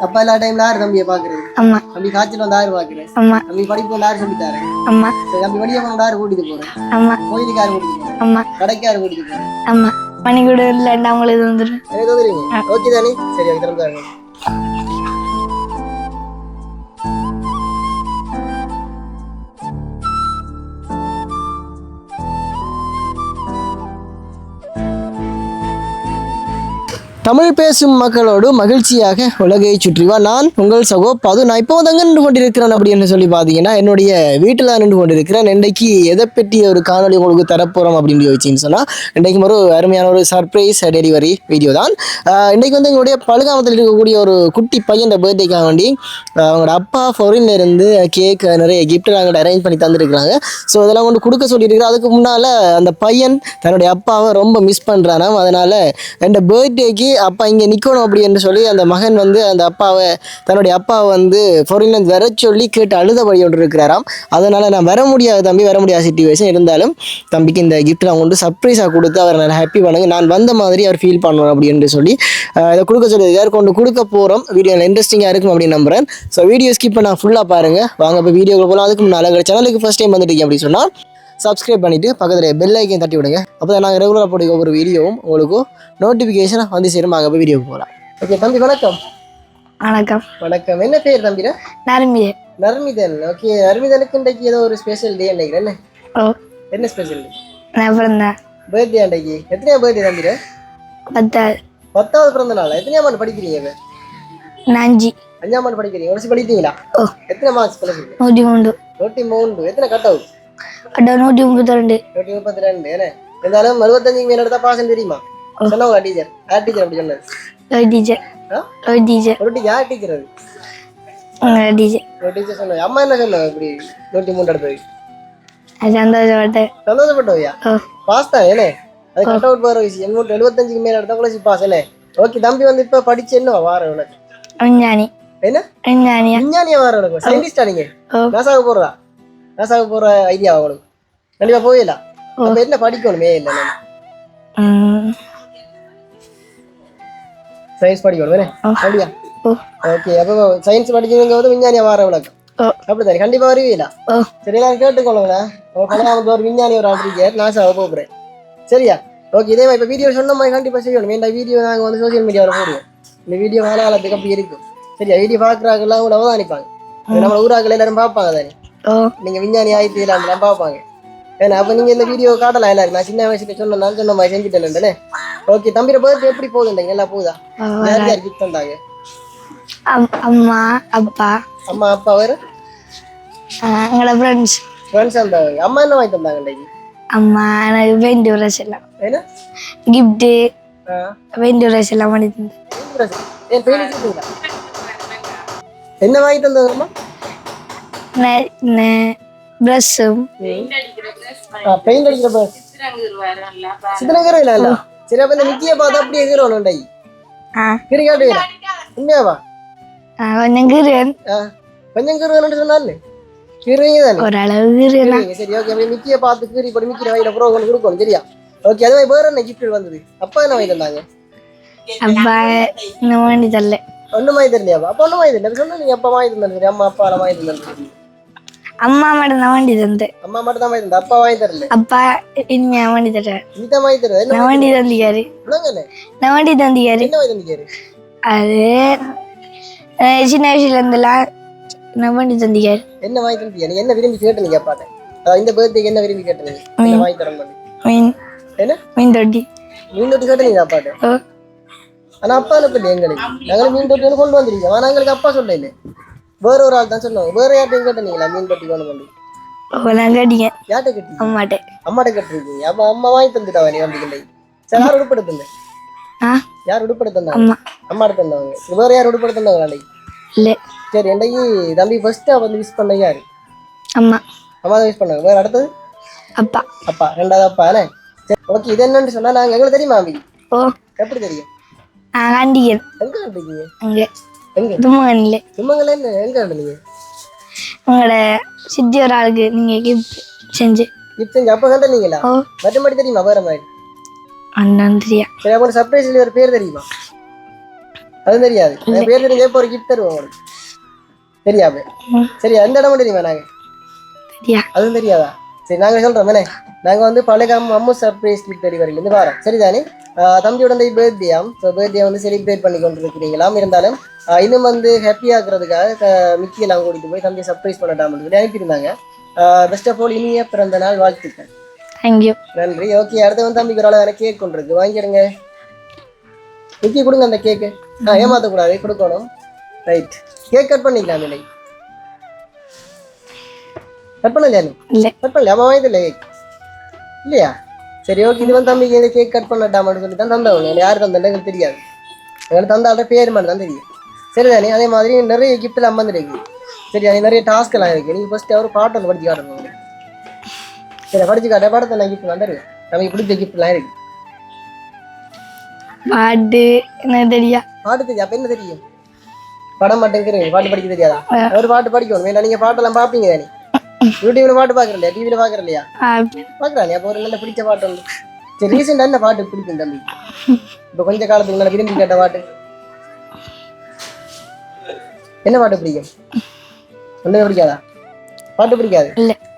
அப்பா எல்லா டைம்ல யாரு தம்பியை பாக்குறது அம்மா. தம்பி காய்ச்சல் வந்து யாரு பாக்குறேன் அம்மா. தம்பி படிப்பு வந்து யாரு சொல்லி தரேன்? அம்மா. தம்பி வெளியே போன யாரு கூட்டிட்டு போறேன்? அம்மா. கோயிலுக்கு யாரு கூட்டிட்டு போறேன்? அம்மா. கடைக்கு யாரு கூட்டிட்டு போறேன்? அம்மா. பனிக்கூட இல்லைண்டா அவங்களுக்கு வந்துடும் எனக்கு தந்துருங்க ஓகே தானே? சரி ஓகே திறந்து தமிழ் பேசும் மக்களோடு மகிழ்ச்சியாக உலகை சுற்றிவா நான் உங்கள் சகோ பாது. நான் இப்போ வந்து நின்று கொண்டிருக்கிறேன் அப்படின்னு சொல்லி பார்த்தீங்கன்னா என்னுடைய வீட்டில் நின்று கொண்டிருக்கிறேன். இன்றைக்கு எதை பற்றி ஒரு காணொளி உங்களுக்கு தரப்போகிறோம் அப்படின்னு யோசிச்சின்னு சொன்னால் இன்றைக்கு ஒரு அருமையான ஒரு சர்ப்ரைஸ் டெலிவரி வீடியோ தான். இன்றைக்கு வந்து எங்களுடைய பழுகாமத்தில் இருக்கக்கூடிய ஒரு குட்டி பையன் பர்த்டேக்காக வேண்டி அவங்களோட அப்பா ஃபாரின்ல இருந்து கேக் நிறைய கிஃப்ட் நாங்கள் அரேஞ்ச் பண்ணி தந்துருக்குறாங்க. ஸோ இதெல்லாம் கொண்டு கொடுக்க சொல்லியிருக்கிறோம் அதுக்கு முன்னால் அந்த பையன் தன்னுடைய அப்பாவை ரொம்ப மிஸ் பண்ணுறானாம் அதனால் என் பர்த்டேக்கு அப்பா இங்கே நிற்கணும் அப்படின்னு சொல்லி அந்த மகன் வந்து அந்த அப்பாவை தன்னுடைய அப்பாவை வந்து ஃபாரின்லேருந்து வர சொல்லி கேட்டு அழுதபடி ஒன்று இருக்கிறாராம். அதனால் நான் வர முடியாது தம்பி வர முடியாத சுச்சுவேஷன் இருந்தாலும் தம்பிக்கு இந்த கிஃப்ட் நான் கொண்டு சர்ப்ரைஸாக கொடுத்து அவரை நல்லா ஹாப்பி பண்ணுங்க நான் வந்த மாதிரி அவர் ஃபீல் பண்ணணும் அப்படின்னு சொல்லி இதை கொடுக்க சொல்லி யார் கொண்டு கொடுக்க போகிறோம் வீடியோ இன்ட்ரெஸ்டிங்காக இருக்கும் அப்படின்னு நம்புறேன். ஸோ வீடியோ ஸ்கிப் நான் ஃபுல்லாக பாருங்கள் வாங்க இப்போ வீடியோக்கு போகலாம் அதுக்கு முன்னால் சேனலுக்கு ஃபஸ்ட் டைம் வந்துட்டீங்க அப்படின்னு சொன்னால் சப்ஸ்கிரைப் பண்ணிவிட்டு பக்கத்தில் பெல் ஐக்கன் தட்டி விடுங்க. அப்போ தான் நாங்கள் ரெகுலராக போடுற ஒவ்வொரு வீடியோவும் உங்களுக்கு நோட்டிஃபிகேஷன் வந்து சேரும். வாங்க போய் வீடியோக்கு போகலாம் ஓகே தம்பி வணக்கம். வணக்கம். வணக்கம். என்ன பேர் தம்பிடா? நரம்பியே நர்மிதன். ஓகே நர்மிதனுக்கு இன்றைக்கு ஏதோ ஒரு ஸ்பெஷல் டே நினைக்கிறேன் என்ன? ஓ. என்ன ஸ்பெஷல் நான் பிறந்தேன் பர்த்டே அன்றைக்கு எத்தனையா பர்த்டே தம்பிட? பத்தாவது. பத்தாவது பிறந்த நாள்? எத்தனையாம் ஆண்டு படிக்கிறீங்க அஞ்சு அஞ்சாம் ஆண்டு படிக்கிறீங்க. ஒரு படிக்கிறீங்களா எத்தனை மார்க்ஸ் படிக்கிறீங்க நூற்றி மூன்று. நூற்றி மூன்று. எத்தனை கட் அவுட் அட நூற்றி முப்பத்தி ரெண்டு நூற்றி முப்பத்தி ரெண்டு என்ன இருந்தாலும் அறுபத்தஞ்சுக்கு மேல எடுத்தா பாஸ் தெரியுமா சொன்னவங்க டீச்சர் யார் டீச்சர் அப்படி சொன்னது லோய் டீச்சர் ஆ? லோய் டீச்சர் ஒரு டீ யார் டீச்சர் அது உங்களோட டீச்சர் ஒரு டீச்சர் சொன்னாங்க அம்மா என்ன சொன்னாங்க இப்படி நூற்றி மூணு எடுத்தது நான் சந்தோஷப்பட்டேன் சந்தோஷப்பட்டவையா ஓ பாஸ் தான் என்ன அது கட் அவுட் போகிற விஷயம் நூற்றி எழுபத்தஞ்சுக்கு மேல எடுத்தா கூட பாஸ் என்ன ஓகே தம்பி வந்து இப்போ படிச்சு என்ன வார உனக்கு விஞ்ஞானி என்ன விஞ்ஞானியா விஞ்ஞானியா வார உனக்கு சயின்டிஸ்டா நீங்க ஓ நாசாவுக்கு போறதா நாசாவுக்கு போற ஐடியா உங்களுக்கு கண்டிப்பா போயிடலாம். அப்ப என்ன படிக்கணுமே இல்லை நம்ம. சயின்ஸ் படிக்கணும் அப்படியா? ஓகே அப்போ சயின்ஸ் படிக்கிறவங்க வந்து விஞ்ஞானியா உனக்கு ஓ. அப்படித்தானே? கண்டிப்பா வருவீங்களா சரி எல்லாரும் கேட்டுக்கொள்ளுங்களேன் உங்க ஒரு விஞ்ஞானி ஒரு ஆள் நாசாவை போகிறேன் சரியா? ஓகே இதே இப்போ வீடியோ சொன்ன மாதிரி கண்டிப்பாக செய்யணும். இந்த வீடியோ நாங்கள் வந்து சோஷியல் மீடியாவில் போடுவோம். இந்த வீடியோ காலகாலத்துக்கு அப்படி இருக்கும். சரியா? வீடியோ பார்க்குறாங்கலாம் கூட அவதானிப்பாங்க. நம்ம ஊராக்கள் எல்லாரும் பார்ப்பாங்க தானே. ஓ நீங்கள் விஞ்ஞானி ஆயிட்டு இல்லாமலாம் பார்ப்பாங்க. ஏன்னா அப்போ நீங்கள் இந்த வீடியோ காட்டலாம் எல்லாரும் நான் சின்ன வயசுல சொன்ன நான் சொன்ன மாதிரி செஞ்சுட்டேன் ஓகே தம்பியோட பர்த்டே எப்படி போகுதுன்றீங்க எல்லாம் போகுதா? யார் யார் கிஃப்ட் தந்தாங்க? அம்- அம்மா அப்பா. அம்மா அப்பா வேறு? எங்களோட ஃப்ரெண்ட்ஸ் ஃப்ரெண்ட்ஸ் தந்தாங்க அம்மா என்ன வாங்கி தந்தாங்க இன்றைக்கு அம்மா எனக்கு பெயிண்ட் ப்ரஷ் எல்லாம். என்ன? கிஃப்ட்டு ஆ. பெயிண்ட் ப்ரஷ் எல்லாம் பண்ணி தந்து ஏன் பெயிண்ட் அடிச்சிட்டீங்களா? என்ன வாங்கி தந்ததுமா சரி அப்ப இந்த நிக்கிய பார்த்து அப்படியே ஹீரோன் உண்டை. ஆ. கிரி காட்டுவீங்களா உண்மையாவா? ஆ, கொஞ்சம் கிரியன் ஆ, கொஞ்சம் கீருவன்னு சொன்னாரு கீருவீங்க தானே ஓரளவு கீறுவீங்க. சரி ஓகே மிக்கிய பார்த்து கீறி போட்டு மிக்கிற வாயில ப்ரோ ஒன்று கொடுக்கணும் சரியா? ஓகே அது வேற என்ன கிஃப்ட் வந்தது? அப்பா என்ன வாங்கி தந்தாங்க? அப்பா இன்னும் வேண்டி தரல. ஒன்றும் வாங்கி தரலையாப்பா? அப்பா ஒன்றும் வாங்கி தரல. சொன்னா நீங்க அப்பா வாங்கி தந்தாரு சரி அம்மா அப்பா வாங்கி தந்தாரு. அம்மா மட்டும் தான் வேண்டி தந்து. அம்மா மட்டும் தான் வாங்கி தந்தா அப்பா வாங்கி தரல. அப்பா இனிமே வேண்டி தர்றாரு நீ தான் வாங்கி தரல என்ன வாங்கி தந்திக்காரு அது சின்ன வயசுல இருந்தெல்லாம் நான் வேண்டி தந்திக்காரு என்ன வாங்கி தந்தீங்க நீ என்ன விரும்பி கேட்டு நீங்க அதான் இந்த பர்த்டேக்கு என்ன விரும்பி கேட்டு நீங்க என்ன வாங்கி தர மாதிரி மீன். என்ன? மீன் தொட்டி. மீன் தொட்டி கேட்டு நீங்க அப்பாட்ட? ஓ. ஆனா அப்பா அனுப்பல எங்களுக்கு. நாங்களும் மீன் தொட்டி கொண்டு வந்திருக்கோம். ஆனா எங்களுக்கு அப்பா சொல்ல இல்லை வேற ஒரு ஆள் தான் சொன்னாங்க. வேற யார்ட்டையும் கேட்டீங்களா மீன் கொண்டு வந்து ஓ நான் கேட்டீங்க யார்கிட்ட கேட்டீங்க அம்மாட்டே. அம்மாட்ட கேட்டிருக்கீங்க. அப்ப அம்மா வாங்கி தந்துட்டா நீ வந்தீங்க சரி யார் உடுப்பட தந்த யார் உடுப்பட தந்தாங்க அம்மா. அம்மாட்ட தந்தவங்க சரி, வேற யார் உடுப்பட தந்தாங்க அன்னைக்கு? இல்லை. சரி என்னைக்கு? தம்பி ஃபர்ஸ்டா வந்து விஷ் பண்ண யாரு? அம்மா. அம்மா தான் விஷ் பண்ணாங்க. வேற அடுத்தது? அப்பா. அப்பா. ரெண்டாவது அப்பா என்ன சரி ஓகே இது என்னன்னு சொன்னா நாங்க எங்களுக்கு தெரியுமா அம்பி? ஓ. எப்படி தெரியும்? நான் எங்க கண்டுருக்கீங்க அங்கே. சும்மங்களே என்ன எங்க கண்டுனீங்க உங்களோட சித்தி ஒரு ஆளுக்கு நீங்கள் கிஃப்ட் செஞ்சு. இப்ப செஞ்சு அப்ப கண்டுனீங்களா ஓ. மற்றபடி தெரியுமா வேற மாதிரி? அண்ணன் தெரியா? சரி அப்போ சர்ப்ரைஸ்ல ஒரு பேர் தெரியுமா? அது தெரியாது. என் பேர் தெரிஞ்ச இப்போ ஒரு கிஃப்ட் தருவோம் உங்களுக்கு. தெரியாது சரியா எந்த இடம் தெரியுமா நாங்க? சரியா அதுவும் தெரியாதா? சரி நாங்க சொல்றோம் தானே நாங்க வந்து பழைய அம்மு சர்ப்ரைஸ் கிஃப்ட் டெலிவரியில இருந்து வரோம். சரிதானே தம்பியோட இந்த பர்த்டேயாம் ஸோ பர்த்டே வந்து செலிப்ரேட் பண்ணி கொண்டு இருக்கிறீங்களாம் இருந்தாலும் இன்னும் வந்து ஹாப்பி ஆக்குறதுக்காக மிக்கி எல்லாம் கூட்டிட்டு போய் தம்பியை சர்ப்ரைஸ் பண்ணட்டாமல் சொல்லி அனுப்பியிருந்தாங்க. பெஸ்ட் ஆஃப் ஆல் இனிய பிறந்த நாள் வாழ்த்துக்கள். தேங்க்யூ நன்றி. ஓகே அடுத்து வந்து தம்பிக்கு ஒரு அளவான கேக் கொண்டு இருக்கு. வாங்கிடுங்க. மிக்கி கொடுங்க அந்த கேக்கு ஆ ஏமாத்தக்கூடாது. கொடுக்கணும். ரைட் கேக் கட் பண்ணிக்கலாம் இல்லை கட் இல்லை கட் பண்ணல இல்லை கேக் இல்லையா சரி ஓகே இது வந்து தம்பிக்கு இந்த கேக் கட் பண்ணட்டாமன்னு சொல்லி தான் தந்தவங்க யார் தந்தேன் எங்களுக்கு தெரியாது எங்களுக்கு தந்தால பேர் மட்டும் தான் தெரியும் சரிதானே அதே மாதிரி நிறைய கிஃப்ட்லாம் வந்துருக்கு சரியா நிறைய டாஸ்க் எல்லாம் இருக்கு நீங்க ஃபர்ஸ்ட் அவர் பாட்டு வந்து படிச்சு காட்டணும். சரி படிச்சு காட்ட பாடத்தை நான் கிஃப்ட் வந்துருக்கு நமக்கு பிடிச்ச கிஃப்ட்லாம் இருக்கு பாட்டு என்ன தெரியா பாட்டு தெரியும் அப்ப என்ன தெரியும் படம் மட்டும் பாட்டு படிக்க தெரியாதா ஒரு பாட்டு படிக்கணும் வேண்டாம் நீங்க பாட்டெல்லாம் பாப்பீங்க தானே யூடியூப்ல பாட்டு பாக்குற இல்லையா டிவில பாக்குற இல்லையா பாக்குறாங்க அப்போ ஒரு நல்ல பிடிச்ச பாட்டு வந்து சரி ரீசெண்டா என்ன பாட்டு பிடிக்கும் தம்பி? இப்போ கொஞ்ச காலத்துக்கு நல்ல விரும்பி கேட்ட பாட்டு? என்ன பாட்டு பிடிக்கும்? ஒண்ணுமே பிடிக்காதா? பாட்டு பிடிக்காது?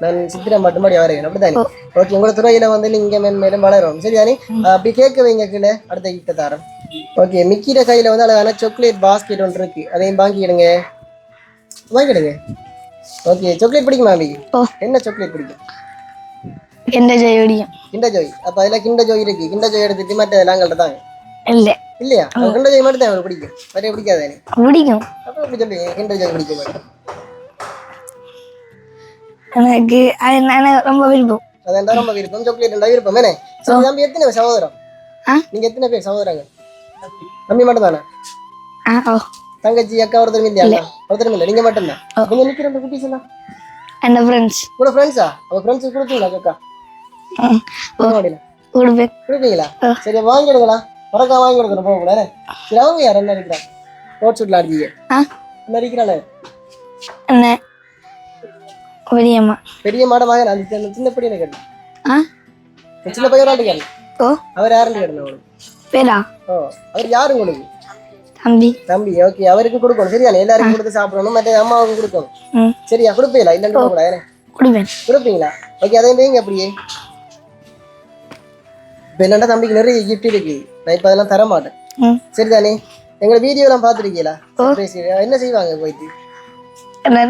நான் சித்திரை மட்டும் மாதிரி வரையணும் அப்படித்தானே? ஓகே உங்களோட துறையில வந்து நீங்க மேன்மேலும் வளரும். சரிதானே? அப்படி கேட்க வைங்க கீழே அடுத்த கிட்ட தரம் ஓகே மிக்கிற கையில வந்து அழகான சாக்லேட் பாஸ்கெட் ஒன்று இருக்கு. அதையும் வாங்கிடுங்க. வாங்கிடுங்க. ஓகே சாக்லேட் பிடிக்குமா ஓ. என்ன சாக்லேட் பிடிக்கும்? எந்த ஜெயோடியும் கிண்ட ஜோய். அப்ப அதுல கிண்ட ஜோய் இருக்கு. கிண்ட ஜோய் எடுத்துட்டு மற்ற நாங்கள்ட்ட தாங்க இல்லை. இல்லையா? கிண்ட ஜோய் மட்டும் தான் பிடிக்கும். மற்ற பிடிக்காது பிடிக்கும். அப்ப எப்படி சொல்லுவீங்க கிண்ட ஜோய் பிடிக்க மாட்டேன் எனக்கு அது ரொம்ப விருப்பம். அதான் ரொம்ப விருப்பம். சாக்லேட் இருந்தா விருப்பம். என்ன? தம்பி எத்தனை பேர் சகோதரம் நீங்க எத்தனை பேர் சகோதரங்க? தம்பி மட்டும் தானே? ஆ ஓ. தங்கச்சி அக்கா ஒருத்தரும் இல்லையா? ஒருத்தரும் இல்லை. நீங்க மட்டும் தான் நீங்க நிக்கிற அந்த குட்டீஸ் எல்லாம்? என் ஃப்ரெண்ட்ஸ் கூட ஃப்ரெண்ட்ஸா அவ ஃப்ரெண்ட்ஸ் கொடுப்பீங்களா அக்கா? கொடுப்பீங்களா? சரி வாங்கிடுங்களா மறக்கா வாங்கி கொடுக்குற போக கூடாது சரி அவங்க யார்? என்ன இருக்கிறான் ரோட் சூட்ல அடிச்சீங்க ஆ. என்ன இருக்கிறானே என்ன பெரியம்மா பெரிய மாட வாங்க அந்த சின்ன- கேட்டு? ஆ. சின்ன பையன் கேட்டு? ஓ. அவர் யாருன்னு அவனுக்கு? பேரா? ஓ அவர் யாரு உங்களுக்கு தம்பி. தம்பி ஓகே அவருக்கு கொடுக்கணும். சரியா? எல்லாருக்கும் கொடுத்து சாப்பிடணும். மற்ற அம்மாவுக்கும் கொடுக்கணும். சரியா? கொடுப்பீங்களா? இல்லைன்னு கூடாது கொடுப்பேன். கொடுப்பீங்களா? ஓகே அதை வைங்க அப்படியே. இப்போ என்னடா தம்பிக்கு நிறைய கிஃப்ட் இருக்கு. நான் இப்போ அதெல்லாம் தர மாட்டேன் சரிதானே? எங்களை வீடியோலாம் பார்த்துருக்கீங்களா. என்ன செய்வாங்க போயிட்டு?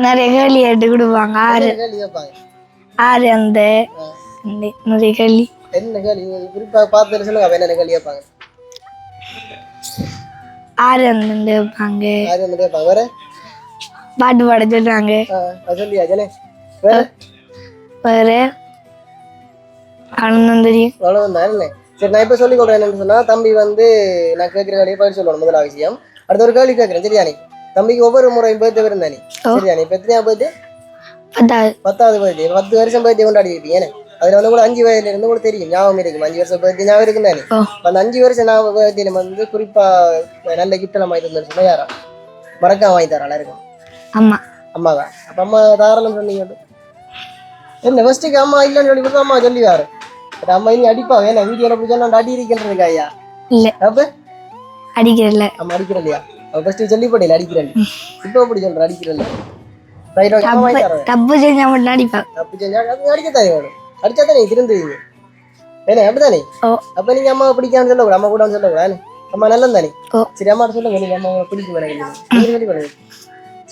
நிறைய கேள்வி கேட்டு கொடுப்பாங்க. ஆறு. ஆறு அந்த நிறைய கேள்வி. என்ன கேள்வி? குறிப்பாக பார்த்துட்டு சொல்லுங்க. என்ன கேள்வி கேட்பாங்க? ஆறு அந்த வைப்பாங்க யாரும் வந்து கேட்பாங்க வேற? பாட்டு பாட சொல்றாங்க. ஆ, அது சொல்லியா ஜனே வேற? வேற? தெரியும். அவ்வளவுதான் என்ன சரி நான் இப்போ சொல்லி கொடுறேன் என்னன்னு சொன்னா தம்பி வந்து நான் கேட்குற கேள்வியை பதில் சொல்லணும் முதல்ல விஷயம். அடுத்த ஒரு கேள்வி கேட்குறேன் சரியானே தம்பிக்கு ஒவ்வொரு முறையும் பர்த்டே இருந்தானே சரியானே இப்போ எத்தனையா பர்த்டே பத்தாவது. பத்தாவது பர்த்டே பத்து வருஷம் பர்த்டே கொண்டாடி ஏன்னா அதுல வந்து கூட அஞ்சு வயதுல இருந்து கூட தெரியும். ஞாபகம் இருக்கும். அஞ்சு வருஷம் பர்த்டே ஞாபகம் இருக்கும் தானே? அந்த அஞ்சு வருஷம் நம்ம வந்து குறிப்பா நல்ல கிஃப்ட் எல்லாம் வாங்கி தந்தேன்னு சொன்னா யாரா? மறக்காம வாங்கி தராளா இருக்கும். அம்மா. அம்மாவா? அப்ப அம்மா தாராளம் சொன்னீங்க என்ன ஃபர்ஸ்ட்டுக்கு அம்மா இல்லைன்னு சொல்லி கொடுத்தா அம்மா சொல்லி வாரு பட் அம்மா இனி அடிப்பா ஏன்னா வீடியோல போய் சொன்னா அடி இருக்கின்றதுக்கா ஐயா? இல்ல. அப்ப? அடிக்கிறல்ல அம்மா அடிக்கிறேன் இல்லையா அவ ஃபர்ஸ்ட் சொல்லி போடல அடிக்கிறேன் இப்போ அப்படி சொல்ற அடிக்கிறேன் அம்மா தப்பு செஞ்சா மட்டும் அடிப்பா தப்பு செஞ்சா அது அடிக்கத்தானே வேணும் அடிச்சா தானே திருந்துவீங்க ஏன்னா அப்படிதானே அப்ப நீங்க அம்மா பிடிக்கான்னு சொல்லக்கூடாது அம்மா கூட சொல்லக்கூடாது அம்மா நல்லது தானே சரி அம்மா சொல்லுங்க நீங்க அம்மா பிடிக்கும் எனக்கு சொல்லி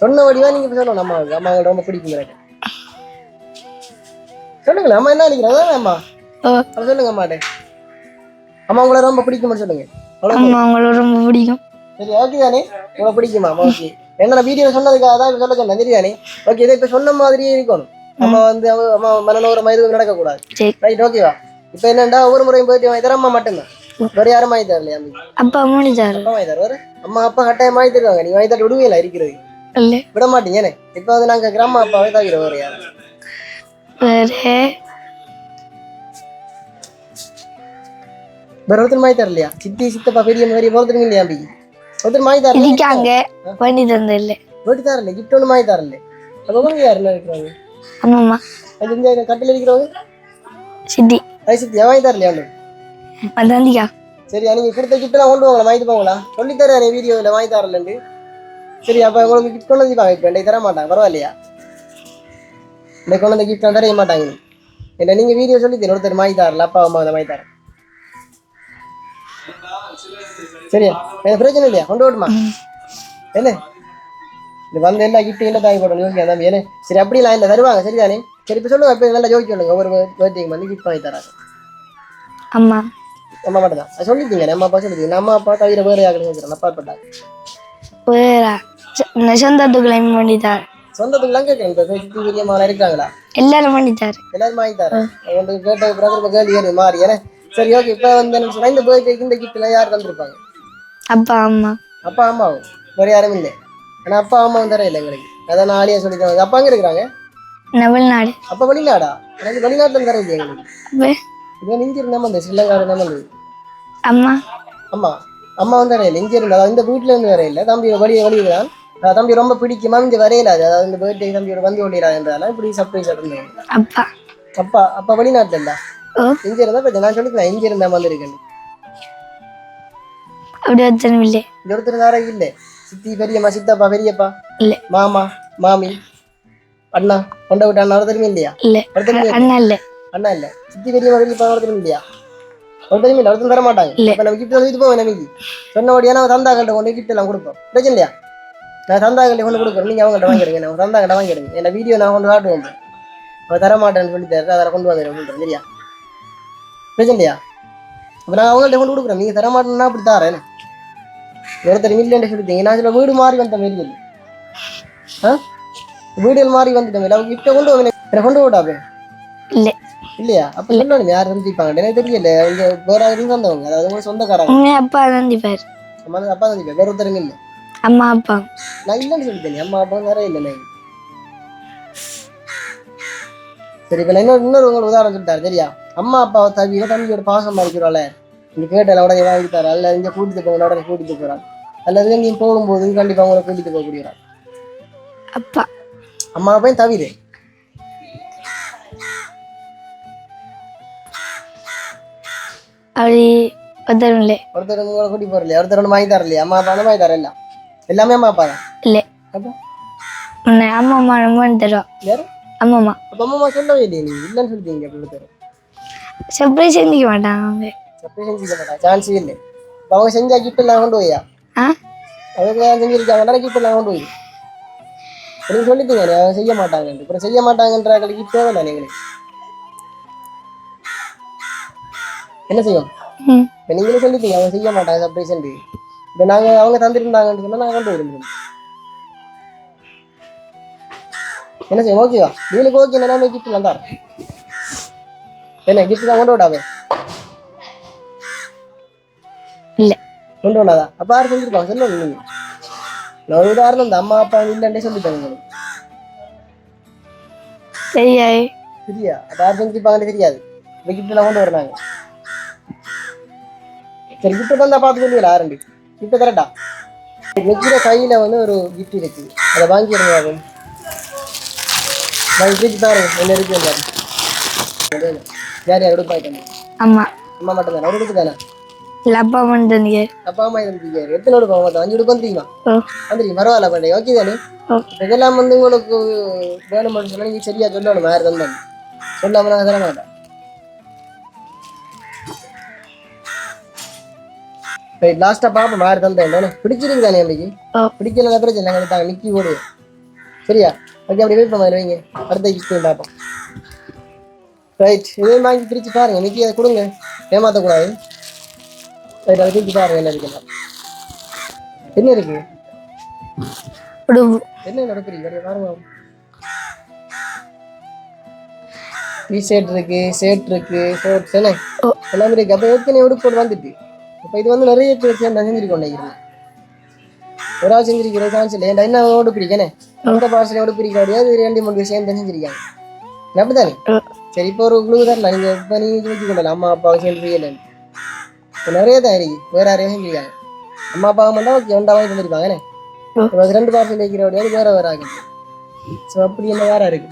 சொன்ன வடிவா நீங்க சொல்லணும் அம்மாவுக்கு அம்மா உங்களுக்கு ரொம்ப பிடிக்கும் எனக்கு சொல்லுங்களேன் அம்மா என்ன நினைக்கிறேன் அம்மா? அதை சொல்லுங்க அம்மாட்ட. அம்மா உங்களை ரொம்ப பிடிக்கும்னு சொல்லுங்க. அம்மா உங்களை ரொம்ப பிடிக்கும். சரி ஓகே தானே? உங்களை பிடிக்குமா? ஓகே என்ன வீடியோ சொன்னதுக்காக தான் இப்ப சொல்ல சொன்னேன் சரி தானே ஓகே இதை இப்ப சொன்ன மாதிரியே இருக்கணும். அம்மா வந்து அம்மா மனநோரம் எதுவும் நடக்கக்கூடாது. ரைட் ஓகேவா இப்போ என்னண்டா ஒவ்வொரு முறையும் போயிட்டு வாங்கி தர அம்மா மட்டும்தான். வேற யாரும் வாங்கி தரலையா அப்பா முடிச்சாரு அப்பா வாங்கி தருவாரு? அம்மா அப்பா கட்டாயம் வாங்கி தருவாங்க. நீ வாங்கி தர விடுவீங்களா இருக்கிறது விட மாட்டீங்கன்னு இப்போ வந்து நாங்க கிராம அப்பாவே தவிர வேற யாரும். வேற? வேற ஒருத்தர் வாங்கி தரலையா? சித்தி சித்தப்பா பெரிய பெரிய ஒருத்தருங்க இல்லையா அம்பி? ஒருத்தர் வாங்கி தரல இருக்காங்க பண்ணி தந்த இல்ல வீட்டு தரல கிஃப்ட் ஒன்று வாங்கி தரல. அப்போ உங்க யார் என்ன இருக்கிறாங்க? ஆமாம்மா. அது இங்க கட்டில் இருக்கிறவங்க சித்தி அது சித்தி வாங்கி தரலையா ஒன்று வந்தாந்திக்கா சரியா நீங்கள் கொடுத்த கிஃப்ட்லாம் கொண்டு வாங்களா வாங்கிட்டு போங்களா? சொல்லித்தரேன் நீ வீடியோவில் வாங்கி தரலண்டு சரி அப்போ உங்களுக்கு கிஃப்ட் கொண்டு வந்து இப்போ இன்றைக்கு தர மாட்டாங்க பரவாயில்லையா? இன்னைக்கு கொண்டு வந்து கிஃப்ட் தர மாட்டாங்க. இல்லை நீங்கள் வீடியோ சொல்லி தரேன் ஒருத்தர் வாங்கி தரல அப்பா அம்மா அதை வாங்கி தரேன். சரியா எனக்கு பிரச்சனை இல்லையா? கொண்டு விடுமா என்ன? இது வந்த எல்லா கிஃப்ட் என்ன தாங்கி போடணும்? யோசிக்க தம்பி. என்ன சரி அப்படிலாம் இல்லை. தருவாங்க சரிதானே? சரி இப்போ சொல்லுங்க இப்போ நல்லா ஜோக்கி சொல்லுங்க. ஒவ்வொரு பர்த்டேக்கு வந்து கிஃப்ட் வாங்கி தராங்க. அம்மா. அம்மா மட்டும் தான் சொல்லிட்டீங்க. நம்ம அப்பா சொல்லிட்டீங்க. நம்ம அப்பா தவிர வேறு யாரும் செஞ்சிடறோம் அப்பா பட்டாங்க வேறா சொந்தத்துக்குள்ள பண்ணித்தார் சொந்தத்துக்குலாம் கேட்குறேன் இப்போ சுற்றி பெரியம்மா இருக்கிறாங்களா எல்லாரும் பண்ணித்தார் எல்லாரும் வாங்கி தரேன் உங்களுக்கு கேட்ட பிரதர் கேள்வி ஏறி மாறி. ஏன்னா சரி ஓகே இப்போ வந்து எனக்கு சொன்னா இந்த பர்த்டேக்கு இந்த கிஃப்ட்லாம் யார் தந்திருப்பாங்க? அப்பா அம்மா. அப்பா அம்மாவும் வேறு யாரும் இல்லை. ஏன்னா அப்பா அம்மாவும் தர இல்லை எங்களுக்கு அதான் நான் ஆளியா சொல்லிட்டாங்க அப்பா அங்கே இருக்கிறாங்க? தமிழ்நாடு அப்போ வெளிநாடா? எனக்கு வெளிநாட்டில் தர இல்லை எங்களுக்கு இது இங்கே வந்து ஸ்ரீலங்காவில் இருந்தால் வந்து அம்மா. அம்மா. அம்மா வந்து வரையில இங்கே இருந்தா. இந்த வீட்டுல இருந்து வரையில தம்பி தான் அஹ் தம்பி ரொம்ப பிடிக்குமா இங்க வரையில அது. அதாவது இந்த பர்த்டே தம்பியோட வந்து கொண்டிராதுன்றதால இப்படி சர்ப்ரைஸ் இருந்தேன் அப்பா. அப்பா அப்பா வெளிநாட்டுல இருந்தா? இங்க இருந்தா பிரச்சனை நான் சொல்லிக்கிறேன். இங்க இருந்தா வந்திருக்கேன் அப்படி ஒருத்தனும் இல்லை. இந்த ஒருத்தர் வேற இல்லை. சித்தி பெரியம்மா சித்தப்பா பெரியப்பா இல்லை. மாமா மாமி அண்ணா கொண்ட விட்ட அண்ணா ஒருத்தருமே இல்லையா? இல்லை? அண்ணா இல்லை. அண்ணா இல்ல. சித்தி பெரியம்மா பெரியப்பா ஒருத்தரும் இல்லையா? ஒருத்தருமே இல்லை. ஒருத்தரும் தர மாட்டாங்க. இப்ப நம்ம கிஃப்ட் வந்துட்டு போவோம் நம்ம தந்தாக்கள்கிட்ட கொண்டு கிஃப்ட் எல்லாம் கொடுப்போம். பிரச்சனை இல்லையா? நான் தந்தாக்கள்ட்ட கொண்டு கொடுக்குறேன். நீங்க அவங்கள்ட்ட வாங்கிடுங்க. நான் தந்தாக்கிட்ட வாங்கிடுங்க. என்ன வீடியோ நான் கொண்டு காட்டுவோம் அவன் தர மாட்டேன்னு சொல்லி தர அதை கொண்டு வந்துடுறேன் சொல்றேன். சரியா? பிரச்சனை இல்லையா? அப்ப நான் அவங்கள்ட்ட கொண்டு கொடுக்குறேன். நீங்க தர மாட்டேன்னா அப்படி தாரேன். ஒருத்தர் இல்லைன்னு சொல்லிட்டீங்க நான் சில வீடு மாறி வந்த மாரி இல்லை ஆ வீடுகள் மாறி வந்துட்டோம் அவங்க கிட்ட கொண்டு வந்து என்னை கொண்டு விடாப்பே இல்லை இல்லையா அப்ப சொல்லணும் யார் சந்திப்பாங்க எனக்கு தெரியல இங்க வேற யாரும் வந்தவங்க அதாவது உங்க சொந்தக்காரங்க அப்பா தந்திப்பார் அம்மா அப்பா சந்திப்பா வேற ஒருத்தருங்க இல்ல அம்மா அப்பா நான் இல்லைன்னு சொல்லிட்டேன் அம்மா அப்பா நிறைய இல்லை நான் சரி இப்ப இன்னொரு இன்னொரு உங்களுக்கு உதாரணம் சொல்லிட்டாரு சரியா அம்மா அப்பாவை தவிர தம்பியோட பாசமா இருக்கிறாள் இங்க கேட்டால உடனே வாங்கி தர அல்ல இங்க கூட்டிட்டு போங்க உடனே கூட்டிட்டு போறாள் அல்லது எங்கேயும் போகும்போது கண்டிப்பா உங்களை கூட்டிட்டு போக கூடியவராள் அப்பா. அம்மா அப்பாயும் தவிர அப்படி ஒருத்தரும் இல்லை ஒருத்தர் உங்களை கூட்டி போறலையா ஒருத்தர் வாங்கி தரலையா? அம்மா அப்பா வாங்கி தர இல்ல? எல்லாமே அம்மா அப்பா தான்? இல்லை. அம்மா அம்மா ரொம்ப தருவா. யாரு? அம்மா அம்மா. அப்ப அம்மா சொல்லவே இல்லையே நீங்க இல்லைன்னு சொல்லிட்டீங்க அப்படி ஒருத்தர் சர்ப்ரைஸ் செஞ்சுக்க மாட்டாங்க அவங்க சர்ப்ரைஸ் செஞ்சுக்க மாட்டாங்க சான்ஸே இல்லை இப்போ அவங்க செஞ்சா கிஃப்ட் எல்லாம் கொண்டு போயா ஆ அவங்க செஞ்சிருக்காங்கன்னா கிஃப்ட் எல்லாம் கொண்டு போய் நீங்க சொல்லிட்டீங்க நீ அவங்க செய்ய மாட்டாங்க அப்புறம் செய்ய மாட்டாங்கன்ற கிஃப்ட் தேவை என்ன செய்யும் இப்போ நீங்களே சொல்லிட்டீங்க அவங்க செய்ய மாட்டாங்க சர்ப்ரைஸ் இப்போ நாங்கள் அவங்க தந்துருந்தாங்கன்னு சொன்னா நாங்கள் கொண்டு வருவோம் என்ன செய்யும் ஓகேவா நீங்களுக்கு ஓகே நான் கிஃப்ட் தரேன் என்ன கிஃப்ட் தான் கொண்டு விடாவே இல்லை கொண்டு வந்தாதா அப்ப யார் செஞ்சிருப்பாங்க சொல்லுங்க நீங்க நான் ஒரு உதாரணம் இந்த அம்மா அப்பா இல்லைன்னே சொல்லிட்டாங்க உங்களுக்கு தெரியாது சரியா அப்ப யார் செஞ்சிருப்பாங்கன்னு தெரியாது கிஃப்ட் எல்லாம் கொண்டு வர்றாங்க சரி கிஃப்ட் தந்தா பார்த்து சொல்லுவீங்களா ஆரம்பி கிஃப்ட் தரட்டா வைக்கிற கையில வந்து ஒரு கிஃப்ட் இருக்கு அதை வாங்கிடுங்க ஆகும் வாங்கி பிரிச்சு பாருங்க என்ன இருக்கு எல்லாரும் யார் யார் எடுப்பாயிட்டாங்க அம்மா அம்மா மட்டும் தானே ஒரு எடுப்பு தானே மட்டும் தந்திக்க அப்பா அம்மா இருந்து எத்தனை எடுப்போம் மொத்தம் அஞ்சு தெரியுமா ஓ வந்துருங்க பரவாயில்ல பண்ணி ஓகே தானே? இதெல்லாம் வந்து உங்களுக்கு வேணும்னு சொன்னா நீங்க சரியா சொல்லணும். வேறு தந்தேன் சொல்லாம நான் தர மாட்டேன். ரைட் லாஸ்ட்டாக பார்ப்போம். வேறு தந்தேன் பிடிச்சிருக்கு தானே? அன்னைக்கு? ஓ பிடிக்கல பிரச்சனை நாங்கள் நிக்கி ஓடு. சரியா? ஓகே அப்படி வெயிட் பண்ண வைங்க. அடுத்த கிஃப்ட் பார்ப்போம். ரைட் இதே வாங்கி பிரிச்சு பாருங்க. நிக்கி அதை கொடுங்க. ஏமாற்றக்கூடாது ரைட் அதை பிரிச்சு பாருங்க என்ன இருக்குல்ல என்ன இருக்கு? என்ன நடக்குறீங்க பாருங்க டிஷர்ட் இருக்கு ஷர்ட் இருக்கு ஷோர்ட்ஸ் என்ன? எல்லாமே இருக்கு. அப்போ ஏற்கனவே உடுப்பு வந்துட்டு. இப்போ இது வந்து நிறைய பேர் சேர்ந்து செஞ்சிருக்கோம் நினைக்கிறேன் ஒரு ஆள் செஞ்சிருக்கிற சான்ஸ் இல்லை. ஏன்டா என்ன உடுப்பிரிக்கனே அந்த பாஷையில் உடுப்பிரிக்க முடியாது. ரெண்டு மூணு பேர் சேர்ந்து செஞ்சிருக்காங்க. அப்படித்தானே? சரி இப்போ ஒரு குழு தரலாம் நீங்கள் இப்போ நீங்கள் வச்சு கொள்ளலாம் அம்மா அப்பாவை சேர்ந்து செய்யலன்னு. இப்போ நிறைய தான் இருக்கு. வேற யாரையும் செஞ்சிருக்காங்க அம்மா அப்பாவை மட்டும் ஒன்றா வாங்கி தந்திருப்பாங்கண்ணே. இப்போ ரெண்டு பார்சல் வைக்கிற முடியாது வேற வேற ஆகுது ஸோ அப்படி என்ன வேற இருக்கு?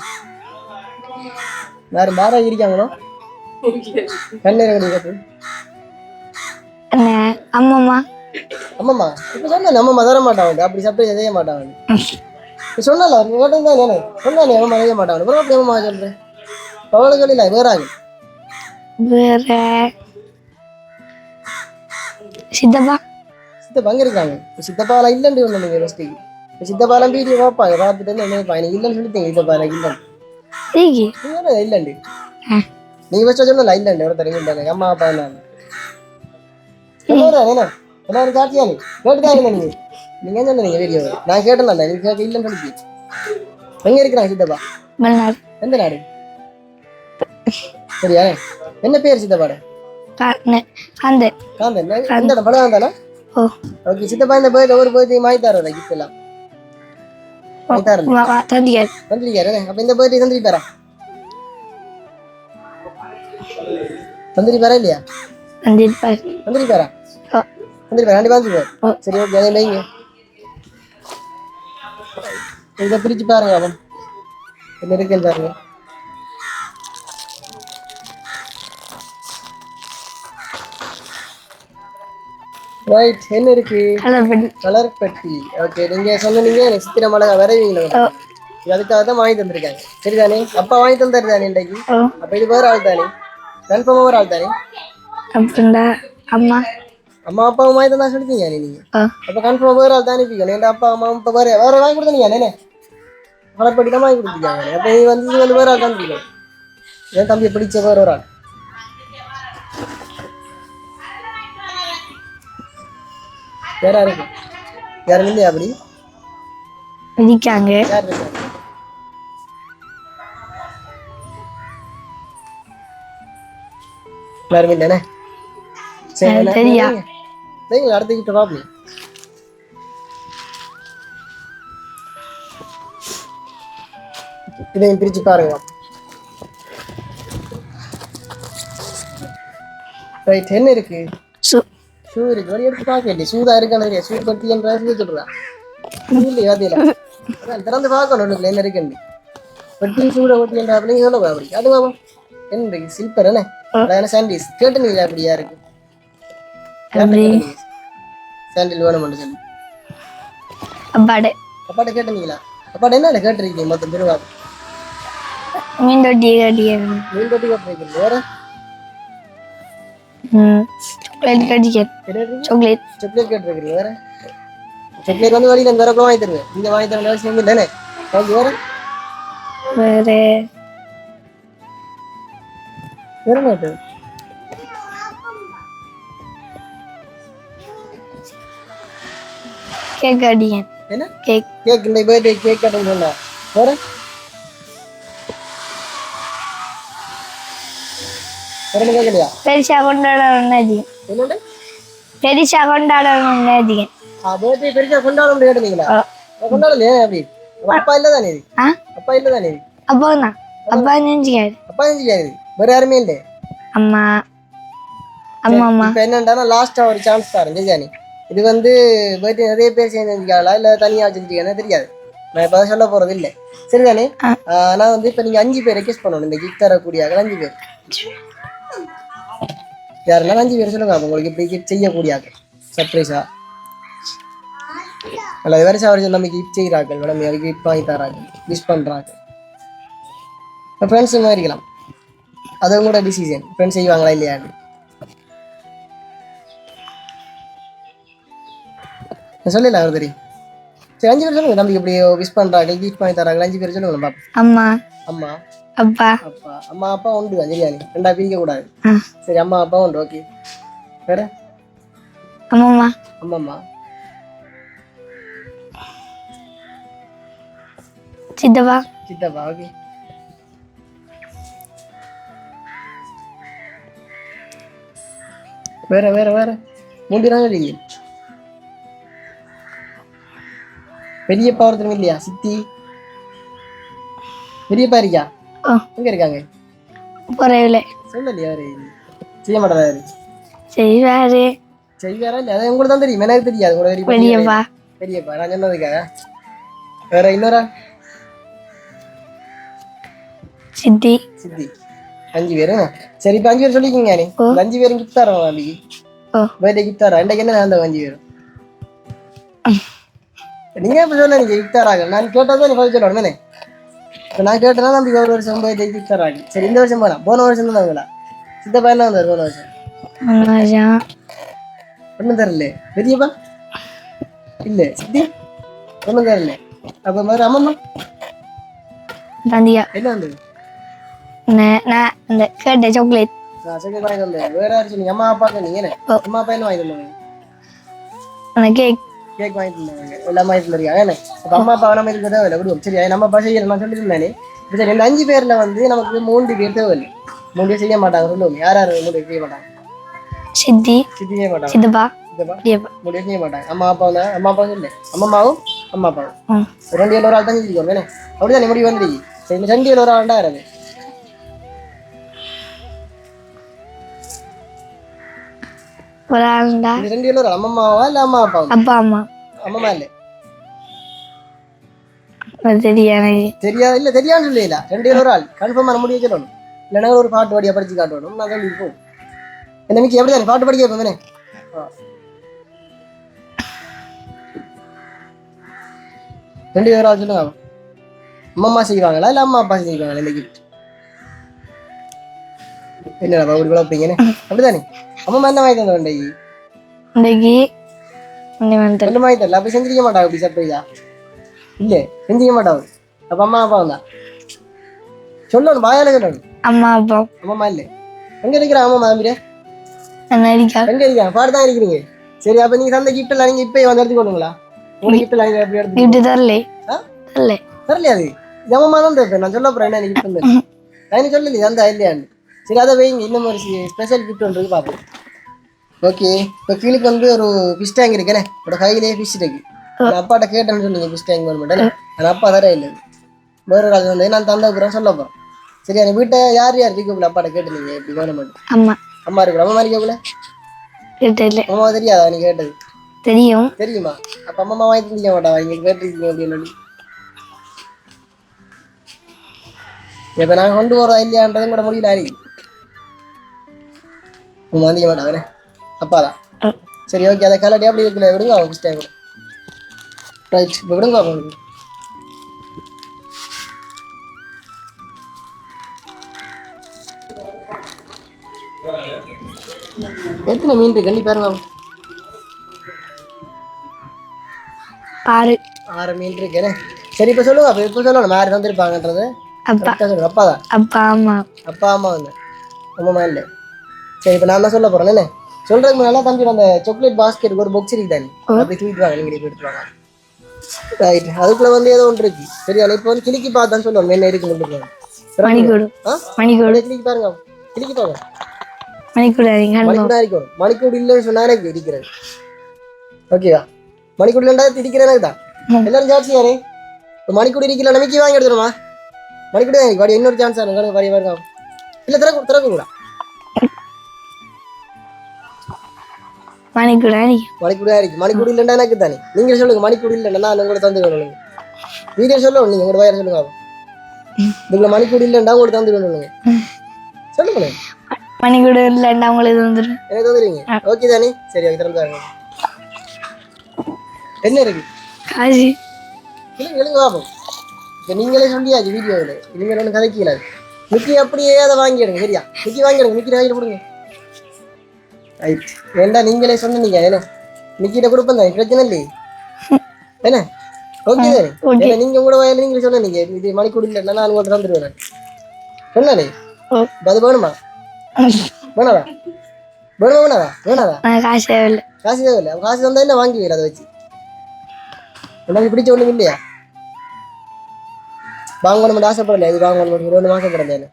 வேற வேற இருக்காங்களோ கண்ணீர் அண்ணன் அம்மம்மா. அம்மம்மா? இப்போ சொன்னேன் அம்மம்மா தர மாட்டான் அப்படி சர்ப்ரைஸ் செய்ய மாட்டான் நீ சொன்னல மட்டும் தான் நானே சொன்னானே அம்மா செய்ய மாட்டான் அப்புறம் அப்படி அம்மா சொல்றேன் பவளுகள் இல்லை வேற ஆகும் வேற சித்தப்பா? சித்தப்பா அங்கே இருக்காங்க. இப்போ சித்தப்பாலாம் இல்லைன்னு ஒன்று நீங்கள் ஃபஸ்ட்டு இப்போ சித்தப்பாலாம் வீடியோ பார்ப்பாங்க பார்த்துட்டு என்ன நினைப்பாங்க எனக்கு இல்லைன்னு சொல்லிட்டீங்க சித்தப்பாலாம் இல்லைன்னு. ரீகி நீங்கள் இல்லைண்டு. நீங்கள் ஃபஸ்ட்டு சொன்னல இல்லைண்டு ஒருத்தர் இல்லைங்க அம்மா அப்பா என்ன? என்ன? எல்லாரும் காட்டியா நீ கேட்டுதான் இல்லை நீங்கள் நீங்கள் என்ன சொன்னீங்க வீடியோ நான் கேட்டேன்ல நீங்கள் கேட்க இல்லைன்னு சொல்லி எங்கே இருக்கிறாங்க சித்தப்பா? எந்த நாடு? சரியா? என்ன பேர் சித்தப்பாட? இதை பிரிச்சு பாருங்க அவன் என்ன இருக்குன்னு பாருங்க. ரைட் என்ன இருக்கு? கலர்படி கலர் பெட்டி. ஓகே நீங்க சொன்னீங்க சித்திர மிளகா வரைவீங்களா? அதுக்காக தான் வாங்கி தந்திருக்காங்க. சரிதானே? அப்பா வாங்கி தந்தாரு தானே இன்றைக்கு அப்ப இது வேற ஆள் தானே? கன்ஃபார்மா வேற ஆள் தானே? அம்மா. அம்மா அப்பாவும் வாங்கி தந்தா சொல்லிட்டீங்க நீங்க? அப்ப கன்ஃபார்ம் வேற ஆள் தானே அனுப்பிக்கணும் என் அப்பா அம்மா இப்ப வேற வேற வாங்கி கொடுத்தீங்க நானே கலர் பெட்டி தான் வாங்கி கொடுத்துருக்காங்க அப்ப இது வந்து வேற ஆள் தான் பிடிக்கணும் என் தம்பியை பிடிச்ச வேற ஒரு ஆள். யாரா இருக்கு? யாரும் இல்லையா அப்படி மிதிக்காங்க யார் இருக்கா யாரும் இல்லைண்ணே சரி தெரியா. வைங்க. வைங்க அடுத்த கிட்ட பாப்பி இதையும் பிரிச்சு பாருங்க. ரைட் என்ன இருக்கு? ஷூ இருக்கு வழி எடுத்து பார்க்க இல்லையா ஷூ தான் இருக்கானு இல்லையா ஷூ பத்தி என்ற ஷூ சொல்றா. ஷூ இல்லையா அதில் அதான் திறந்து பார்க்கணும் உள்ளுக்குள்ள என்ன இருக்குன்னு. வெட்டி ஷூட ஒட்டி என்ற அப்படின்னு சொல்லுவா அப்படி. அது பாபா என்ன? இருக்கு சில்பர் என்ன அதான் சாண்டிஸ் கேட்டுனீங்களா அப்படியா இருக்கு? அப்படி சாண்டில் வேணும்னு சொல்லி. அப்பாடு. அப்பாட்ட கேட்டுனீங்களா? அப்பாட்ட என்ன கேட்டிருக்கீங்க? மொத்தம் திருவா மீன் தொட்டி கட்டிக்க மீன் தொட்டி கேட்டிருக்கீங்க. வேற? ம் சாக்லேட் கட்டிக்க கேட்டிருக்கீங்க சாக்லேட் சாக்லேட் கேட்டிருக்கீங்க வேற சாக்லேட் வந்து வழியில வேற கூட வாங்கி தருவேன் இங்க வாங்கி தர அவசியம் இல்லைண்ணே ஓகே வேற வேற வேற மாட்டு கேக் கட்டிக்க என்ன கேக் கேக் இந்த பர்த்டே கேக் கட்டணும் சொன்னா வேற வேற என்ன கேட்கலையா பெருசா கொண்டாடணும் அதிகம் என்னண்டு பெருசா கொண்டாடணும் முடியாதுங்களா கொண்டாடலையே அப்படி அப்ப இல்ல தானே இது அப்பா இல்ல தானே இது அப்பா தான் அப்பா நெஞ்சுக்காரு அப்பா செஞ்சுக்காது வேற யாருமே இல்லை அம்மா அம்மா அம்மா இப்ப என்னன்னா லாஸ்டா ஒரு சான்ஸ் தரேன் ஜெஜானி இது வந்து பர்த்டே நிறைய பேர் சேர்ந்து செஞ்சுக்காங்களா இல்ல தனியா வச்சிருக்கீங்கன்னா தெரியாது நான் இப்ப சொல்ல போறது இல்லை சரிதானே. ஆனா வந்து இப்ப நீங்க அஞ்சு பேரை கிஸ் பண்ணணும் இந்த கிஃப்ட் தரக்கூடிய ஆட்கள் அஞ்சு பேர் யாருன்னா அஞ்சு பேர் சொல்லுங்க. உங்களுக்கு இப்படி செய்யக்கூடிய சர்ப்ரைஸா அல்லது வருஷம் வருஷம் நம்ம கிஃப்ட் செய்கிறார்கள். மேடம் யாருக்கு கிஃப்ட் வாங்கி தராங்க விஷ் பண்றாங்க ஃப்ரெண்ட்ஸ் மாதிரி இருக்கலாம். அது உங்களோட டிசிஷன் ஃப்ரெண்ட்ஸ் செய்வாங்களா இல்லையான்னு சொல்லல அவர் தெரியும் சரி அஞ்சு பேர் சொல்லுங்க. தம்பி இப்படி விஷ் பண்றாங்க கிஃப்ட் வாங்கி தராங்க அஞ்சு பேர் சொல்லுங்க பாப்போம் அம்மா. அம்மா. அப்பா அப்பா அம்மா அப்பா உண்டு சரியா நீ ரெண்டா பிரிக்க கூடாது ஆ சரி அம்மா அப்பா உண்டு ஓகே வேற அம்மா அம்மா அம்மா சித்தப்பா சித்தப்பா ஓகே வேற வேற வேற மூன்றாங்க இல்லைங்க பெரியப்பா ஒருத்தரும் இல்லையா சித்தி பெரியப்பா இருக்கியா ஓ எங்க இருக்காங்க? குறைவில் சொல்லலையா அவரு? செய்ய மாட்டாரு செய்வாரு. செய்வாரா இல்லையா? அது உங்களுக்கு தான் தெரியும். எனக்கு தெரியாது. கூட பெரியப்பா பெரியப்பா. பெரியப்பா. நான் சொன்னதுக்காக. வேற இன்னொரா? சித்தி. சித்தி. அஞ்சு பேரும் சரி இப்போ அஞ்சு பேர் சொல்லிக்கோங்க நீ அஞ்சு பேரும் கிஃப்ட் தரோம் ஓ. பர்த்டே கிஃப்ட் தரா இன்றைக்கு என்ன அந்த வாங்கி வரும் நீங்க எப்படி சொன்ன நீங்க கிஃப்ட் தராங்க. நான் கேட்டதான் நீ பதில் சொல்லணும் தானே? இப்போ நான் கேட்டேன்னா நம்ம ஒரு வருஷம் பர்த்டே கிஃப்ட் தராங்க சரி இந்த வருஷம் போனா போன வருஷம் தான் வாங்கலாம் சித்த பையன் தான் வந்தார் போன வருஷம் ஒன்றும் தரல பெரியப்பா இல்ல சித்தி ஒன்றும் தரல அப்போ மாதிரி அம்மம்மா தந்தியா என்ன வந்தது நான் இந்த கேட்ட சாக்லேட் நான் செகண்ட் வாங்கி வந்தேன் வேற யாரும் சொன்னீங்க அம்மா அப்பா சொன்னீங்க என்ன அம்மா அப்பா என்ன வாங்கி தந்தாங்க அந்த கேக் கேக் வாங்கி தந்தாங்க எல்லாம் வாங்கி தந்திருக்காங்க என்ன அப்போ அம்மா அப்பா நம்ம இதுக்கு தேவையில்லை விடுவோம் சரி நம்ம செய்யல நான் சொல்லியிருந்தேனே இப்போ சரி இந்த அஞ்சு பேர்ல வந்து நமக்கு மூன்று பேர் தேவையில்லை மூணு பேர் செய்ய மாட்டாங்க சொல்லுவோம் யார் யார் மூணு பேர் செய்ய மாட்டாங்க சித்தி. சித்தி செய்ய மாட்டாங்க சித்தப்பா. சித்தப்பா. மூணு பேர் செய்ய மாட்டாங்க அம்மா அப்பா வந்து அம்மா அப்பா இல்லை அம்மாவும் அம்மா அப்பாவும் ரெண்டு பேர் ஒரு ஆள் தான் செஞ்சுக்கோங்க என்ன? அப்படிதான் முடிவு வந்துருக்கு சரி ரெண்டு பேர் ஒரு ஆள் அது ஒரு ஒரு அப்பா அம்மா. அம்மா இல்லை. அது தெரியும் எனக்கு. தெரியா இல்ல தெரியான்னு சொல்லல ரெண்டு பேரும் ஒரு ஆள். கன்ஃபார்ம் பண்ண முடிய சொல்லணும். இல்லைன்னா ஒரு பாட்டு பாடியா படிச்சு காட்டணும். நான் சொல்லி இருப்போம் என்ன மிக்கி எப்படி தானே பாட்டு படிக்க வைப்போம் தானே? ஆ. ரெண்டு பேரும் ஆள் சொல்லுங்க செய்வாங்களா இல்லை அம்மா அப்பா செய்வாங்களா இந்த கிஃப்ட் வளர்ப்பீங்கன்னு அப்படிதானே அம்மா என்ன வாங்கி தந்த வேண்டாய் இன்றைக்கு இந்த வந்து ரெண்டு வாங்கி தரல அப்படி செஞ்சிருக்க மாட்டாங்க அப்படி சர்ப்ரைஸா இல்லை செஞ்சிக்க மாட்டாங்க அப்ப அம்மா அப்பா வந்தா சொல்லணும் பாயால சொல்லணும் அம்மா அப்பா அம்மா இல்லை எங்க இருக்கிற அம்மா மாமிரே இருக்கா எங்க இருக்காங்க பாட்டு தான் இருக்கிறீங்க சரி அப்ப நீங்க தந்த கிஃப்ட் எல்லாம் நீங்க இப்பயே வந்து எடுத்துக்கொள்ளுங்களா உங்களுக்கு கிஃப்ட் எல்லாம் எப்படி எடுத்து கிஃப்ட் தரலே? தரல தரலையா அது இது அம்மா தான் தருப்பேன் நான் சொல்ல போறேன் என்ன கிஃப்ட் வந்து நான் சொல்லலையே தந்தா இல்லையான்னு சரி அதை வைங்க. இன்னும் ஒரு ஸ்பெஷல் கிஃப்ட் ஒன்று இருக்கு பார்ப்போம் ஓகே இப்போ கீழுக்கு வந்து ஒரு ஃபிஷ் டேங்க் இருக்குண்ணே உங்களோட கையிலேயே ஃபிஷ் இருக்கு நான் அப்பாட்ட கேட்டேன்னு சொன்னீங்க ஃபிஷ் டேங்க் வேணும் மாட்டேன் ஆனால் அப்பா தர இல்லை. வேற ஒரு வந்து நான் தந்த அப்புறம் சொல்ல போகிறேன் சரி அந்த வீட்டை யார் யார் இருக்கக்குள்ள அப்பாட்ட கேட்டுருந்தீங்க இப்படி மட்டும் அம்மா. அம்மா இருக்கு? அம்மா மாதிரி கேட்கல தெரியல. அம்மா தெரியாதா நீ கேட்டது? தெரியும். தெரியுமா? அப்ப அம்மா வாங்கி தந்திக்க மாட்டாவா? நீங்க கேட்டிருக்கீங்க அப்படின்னு இப்ப நான் கொண்டு போறதா இல்லையான்றதும் கூட முடியல அறி உங்க வந்திக்க மாட்டாவே அப்பாதான் ம். சரி ஓகே அதை கலட்டி அப்படி இருக்குல்ல விடுங்க அவங்க ஃபஸ்ட் கூட ரைட் இப்போ விடுங்க அவங்களுக்கு எத்தனை மீன் இருக்கு? கண்டி பாருங்க. ஆறு. ஆறு மீன் இருக்கேனே சரி இப்போ சொல்லுங்க அப்போ இப்போ சொல்லணும் யார் தந்திருப்பாங்கன்றது. அப்பா. அப்பா தான் அப்பா அம்மா. அப்பா அம்மா வந்து. அம்மா இல்லை சரி இப்போ நான் தான் சொல்ல போகிறேன் என்ன? சொல்கிறதுக்கு முன்னால தம்பி அந்த சாக்லேட் பாஸ்கெட் ஒரு பாக்ஸ் இருக்கு தானே? அப்படி தூக்கிட்டு வாங்க நீங்கள் எடுத்து வாங்க. ரைட் அதுக்குள்ள வந்து ஏதோ ஒன்று இருக்கு. சரியா? இப்போ வந்து கிளிக்கி பார்த்தான்னு சொல்லுவாங்க என்ன இருக்குன்னு மணிக்கூடு. மணிக்கூடு. கிளிக்கி பாருங்க. கிளிக்கி பாருங்க மணிக்கூடு இருக்கணும் இல்லைன்னு சொன்னா எனக்கு ஓகேவா மணிக்கூடு இல்லைண்டா இடிக்கிற எனக்கு தான். எல்லாரும் சாட்சி யாரு? இப்போ மணிக்கூடு இருக்கல நம்பிக்கை வாங்கி எடுத்துருமா மணிக்கூடு தான் வாடி இன்னொரு சான்ஸ் ஆகும் வாடி பாருங்க இல்லை திறக்க திறக்குங்களா மணிக்கூடா நீங்க மணிக்கூடா இருக்கு. மணிக்கூடு இல்லைண்டா எனக்கு தானே. நீங்க சொல்லுங்க மணிக்கூடு இல்லைன்னா நான் உங்களை தந்து வேணும் வீடியோ சொல்லணும் நீங்க உங்களோட வயர் சொல்லுங்க இதுக்குள்ள மணிக்கூடு இல்லைண்டா உங்களுக்கு தந்து வேணும் சொல்லுங்களேன் மணிக்கூடு இல்லைண்டா உங்களுக்கு வந்துடும் எனக்கு தந்துடுவீங்க ஓகே தானே? சரி ஓகே திறந்து வாங்க என்ன இருக்கு? காசு இல்லைங்க எழுங்க பார்ப்போம் இப்போ நீங்களே சொல்லியாச்சு வீடியோவில். இனிமேல் ஒன்றும் கதைக்கல மிக்கி அப்படியே அதை வாங்கிடுங்க சரியா? மிக்கி வாங்கிடுங்க மிக்கி வாங்கிட்டு கொடுங்க. ரைட் ஏண்டா நீங்களே சொன்னீங்க என்ன மிக்கிட்ட கொடுப்பேன் தான் பிரச்சனை இல்லையே என்ன ஓகே தானே நீங்க உங்களோட வயலில் நீங்களே சொன்னீங்க இது மணிக்கூடு இல்லைன்னா நான் உங்கள்கிட்ட தந்துடுவேன் சொன்னானே? அது வேணுமா? வேணாதா வேணுமா வேணாதா வேணாதா காசு தேவையில்லை. காசு தேவையில்லை. காசு தந்தா என்ன வாங்கி அதை வச்சு? எனக்கு பிடிச்ச ஒண்ணும் இல்லையா? வாங்கணும் ஆசைப்படல இது வாங்கணும் ஒன்று ஆசைப்படல இல்லை.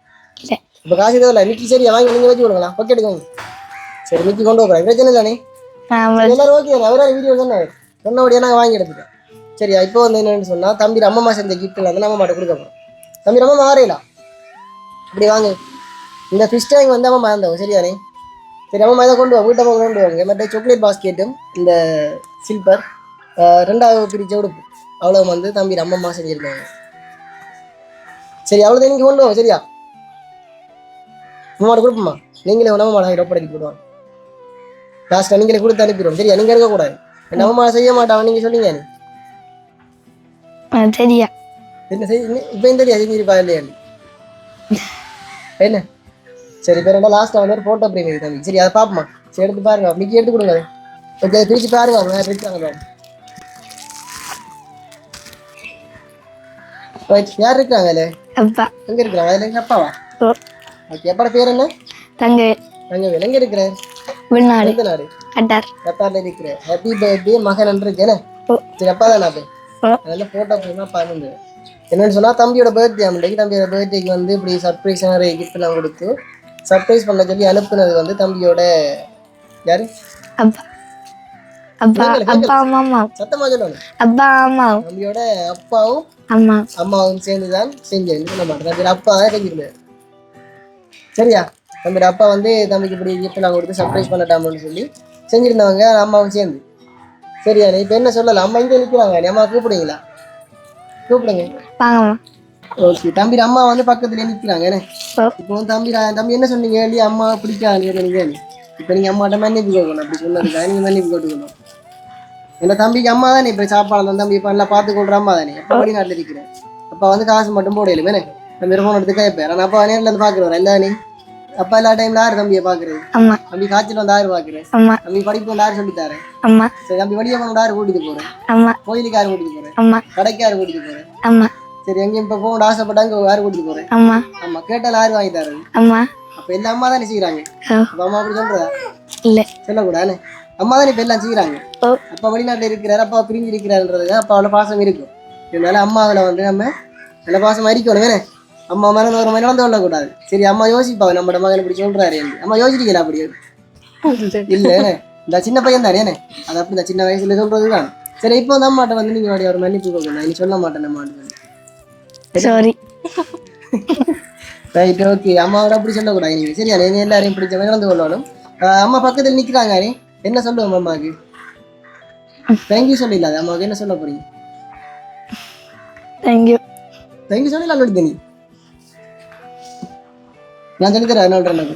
இப்போ காசு தேவையில்ல. மிக்கி சரியா வாங்கி நீங்க வச்சு கொடுங்களா ஓகே எடுக்கோங்க சரி மிக்கி கொண்டு போகிறேன் பிரச்சனை சரி, எல்லாரும் ஓகே அவரா வீடியோ சொன்னாரு சொன்னபடியே நாங்கள் வாங்கி எடுத்துட்டோம். சரியா இப்போ வந்து என்னன்னு சொன்னா தம்பி அம்மா செஞ்ச கிஃப்ட் வந்து நம்ம மாட்ட கொடுக்க போறோம். தம்பி ரொம்ப மாறையிலாம் அப்படி வாங்க. இந்த ஃபிஷ் டேங்க் வந்து அம்மா மறந்தவங்க சரியானே சரி அம்மா இதை கொண்டு வா. வீட்டை கொண்டு வாங்க மற்ற சாக்லேட் பாஸ்கெட்டும் இந்த சில்பர் ரெண்டாவது பிரிச்ச உடுப்பு அவ்வளோ வந்து தம்பி அம்மம்மா செஞ்சுருக்காங்க. சரி அவ்வளோதான் நீங்கள் கொண்டு வாங்க சரியா? அம்மாவோட கொடுப்போம்மா. நீங்களே உணவு மாட ஒப்படைக்கு போடுவாங்க லாஸ்ட்டாக நீங்களே கொடுத்து அனுப்பிடுவோம். சரியா? நீங்கள் எடுக்கக்கூடாது அம்மா செய்ய மாட்டான் நீங்கள் சொன்னீங்க சரியா. என்ன செய் இப்போ இந்த தெரியாது செஞ்சிருப்பா இல்லையா? என்ன? சரி இப்போ ரெண்டா லாஸ்ட்டாக வந்து ஒரு ஃபோட்டோ இருக்கு தம்பி சரி அதை பார்ப்போமா? சரி எடுத்து பாருங்க. மிக்கி எடுத்து கொடுங்க. ஓகே அதை பிரித்து பாருங்க அவங்க. Right, யார் இருக்காங்க அதில்? அப்பா. எங்கே இருக்கிறாங்க? அதில் எங்கள் அப்பாவா? ஓகே அப்பா பேர் என்ன? தங்க அங்கே எங்கே இருக்கிறார்? வெளிநாடு எந்த நாடு கட்டார். கத்தாரில் இருக்கிறேன் ஹாப்பி பர்த்டே மகன் இருக்கேன் ஓ. சரி அப்பா? தான் நான் அதனால பாருங்க. என்னன்னு சொன்னால் தம்பியோட பர்த்டே அன்றைக்கு தம்பியோட பர்த்டேக்கு வந்து இப்படி சர்ப்ரைஸ் நிறைய கொடுத்து சர்ப்ரைஸ் பண்ண சொல்லி அனுப்புனது வந்து தம்பியோட யாரு? அப்பா. அப்பா அப்பா அம்மா அம்மா. சத்தமாக சொல்லணும். அப்பா அம்மா. தம்பியோட அப்பாவும் அம்மா. அம்மாவும் சேர்ந்து தான் செஞ்சேன் சொல்ல மாட்டேன் தம்பியோட அப்பா தான் செஞ்சிருந்தாரு சரியா? தம்பியோட அப்பா வந்து தம்பிக்கு இப்படி கிஃப்ட்லாம் கொடுத்து சர்ப்ரைஸ் பண்ணட்டாமன்னு சொல்லி செஞ்சிருந்தவங்க அம்மாவும் சேர்ந்து. சரியா நீ இப்போ என்ன சொல்லலாம் அம்மா இங்கே நிற்கிறாங்க நீ அம்மா கூப்பிடுங்களா கூப்பிடுங்க. ஓகே தம்பி அம்மா வந்து பக்கத்துல நிற்கிறாங்க என்ன இப்போ தம்பி தம்பி என்ன சொன்னீங்க? இல்லையா அம்மா பிடிக்காது நீங்க இப்போ நீங்கள் அம்மாட்ட மன்னிப்பு கேட்கணும் அப்படி சொன்னதுக்காக நீங்கள் மன்னிப்பு கேட்டுக்கணும். என்ன தம்பிக்கு அம்மா தானே? இப்போ சாப்பாடு வந்து தம்பி இப்போ நல்லா பார்த்து கொள்ற அம்மா தானே? அப்பா வெளிநாட்டில் இருக்கிறேன் அப்பா வந்து காசு மட்டும் போடையில வேணே தம்பி ஃபோன் எடுத்து கேட்பேன் ஆனால் அப்பா நேரில் வந்து பார்க்குறேன் எல்லா அப்பா எல்லா டைம்ல யார் தம்பியை பார்க்குறது? அம்மா. தம்பி காய்ச்சல் வந்து யார் பார்க்குறேன் அம்மா. தம்பி படிப்பு வந்து யார் சொல்லித்தாரேன் அம்மா. சரி தம்பி வெளியே போன யார் கூட்டிட்டு போகிறேன் அம்மா. கோயிலுக்கு யார் கூட்டிட்டு போகிறேன் அம்மா. கடைக்கு யார் கூட்டிட்டு போகிறேன் அம்மா. சரி எங்கேயும் இப்போ போகணும் ஆசைப்பட்டாங்க யார் கூட்டிட்டு போகிறேன் அம்மா. ஆமா கேட்டால் யார் வாங்கி தரது? அம்மா. அப்ப எல்லா அம்மா தானே செய்யறாங்க அம்மா அப்படி சொல்றதா? இல்லை. சொல்லக்கூடாது அம்மா தானே இப்ப எல்லாம் செய்யறாங்க அப்பா வெளிநாட்டுல இருக்கிறாரு அப்பா பிரிஞ்சு இருக்கிறாருன்றது அப்பாவோட பாசம் இருக்கும். இதனால அம்மாவில வந்து நம்ம நல்ல பாசமா இருக்கணும் வேணே அம்மா மேல ஒரு மாதிரி நடந்து கொள்ளக்கூடாது. சரி அம்மா யோசிப்பாங்க நம்ம மகன் இப்படி சொல்றாரு. அம்மா யோசிக்கிறீங்களா அப்படி? இல்ல இந்த சின்ன பையன் தானே அது அப்படி இந்த சின்ன வயசுல சொல்றதுதான். சரி இப்போ வந்து அம்மாட்ட வந்து நீங்க ஒரு மன்னிப்பு கொடுக்கணும் நீ சொல்ல மாட்டேன் அம்மாட்டு சாரி? ரைட் ஓகே அம்மாவோட அப்படி சொல்லக்கூடாது நீங்க. சரியா? நீங்க எல்லாரையும் பிடிச்ச மாதிரி நடந்து கொள்ளணும். அம்மா பக்கத்துல நிக்கிறாங்க நீ என்ன சொல்லுவோம் அம்மாவுக்கு தேங்க்யூ சொல்லிடல அம்மாவுக்கு என்ன சொல்ல போறீங்க? தேங்க்யூ தேங்க்யூ சொல்லல அல்லோடி நீ. நான் சொல்லி தரேன் என்ன எனக்கு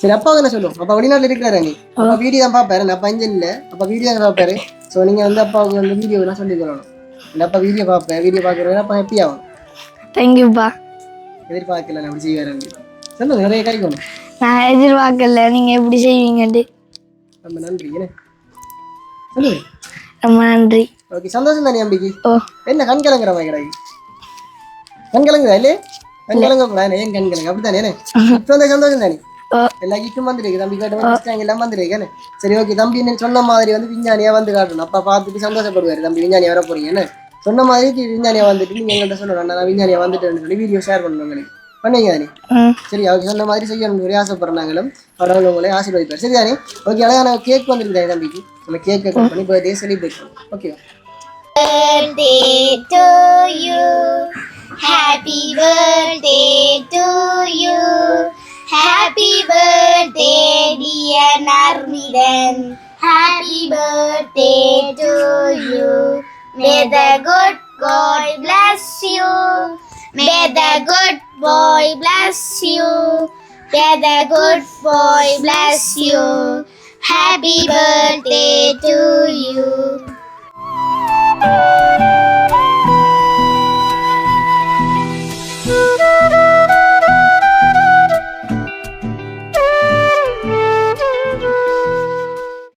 சரி அப்பாவுக்கு என்ன சொல்லுவோம் அப்பா வெளிநாட்டுல இருக்கிறாரு நீ அப்பா வீடியோ தான் பார்ப்பாரு நான் அப்பா இஞ்சன் இல்ல அப்பா வீடியோ தான் பார்ப்பாரு ஸோ நீங்க வந்து அப்பாவுக்கு வந்து வீடியோ எல்லாம் சொல்லி தரணும் இல்லை அப்பா வீடியோ பார்ப்பேன் வீடியோ பார்க்குறவங்க அப்பா ஹாப்பி ஆகும் தேங்க்யூப்பா எதிர்பார்க்கல நான் அப்படி செய்வாரு சொல்லுங்க நிறைய கிடைக்கணும் நான் எதிர்பார்க்கல நீங்கள் எப்படி செய்வீங்கன்ட்டு ரொம்ப நன்றி என்ன சொல்லுங்க ரொம்ப நன்றி ஓகே சந்தோஷம் தானே அம்பிக்கு என்ன கண் கலங்குற மாதிரி கிடக்கு கண் கலங்குதா இல்லையே கண் கலங்க கூடாது ஏன் கண் கலங்க அப்படித்தானே வந்து சந்தோஷம் தானே? எல்லா கிட்டும் வந்துருக்கு. தம்பி கேட்டு வந்து எல்லாம் வந்துருக்கு. என்ன? சரி ஓகே. தம்பி நீ சொன்ன மாதிரி வந்து விஞ்ஞானியா வந்து காட்டணும். அப்பா பார்த்துட்டு சந்தோஷப்படுவாரு. தம்பி விஞ்ஞானியா வர போறீங்க என்ன? சொன்ன மாதிரி விஞ்ஞானியா வந்துட்டு நீங்க எங்கள்கிட்ட சொல்லணும். நான் விஞ்ஞானியா வந்துட்டேன்னு சொல்லி வீடியோ ஷேர் பண்ணணும் உங்களுக்கு பண்ணீங்க தானே? சரி அவங்க சொன்ன மாதிரி செய்யணும் ஒரு ஆசைப்படுறாங்களும் கடவுள் உங்களை ஆசீர்வதிப்பார். சரிதானே ஓகே அழகான கேக் வந்துருக்குதா என் தம்பிக்கு? நம்ம கேக் கட் பண்ணி பர்த்டே செலிப்ரேட் பண்ணோம் okay birthday to you. Happy birthday to you. Happy birthday, dear Narmidan. Happy birthday to you. May the good God bless you. May the good boy bless you. May the good boy bless you. Happy birthday to you.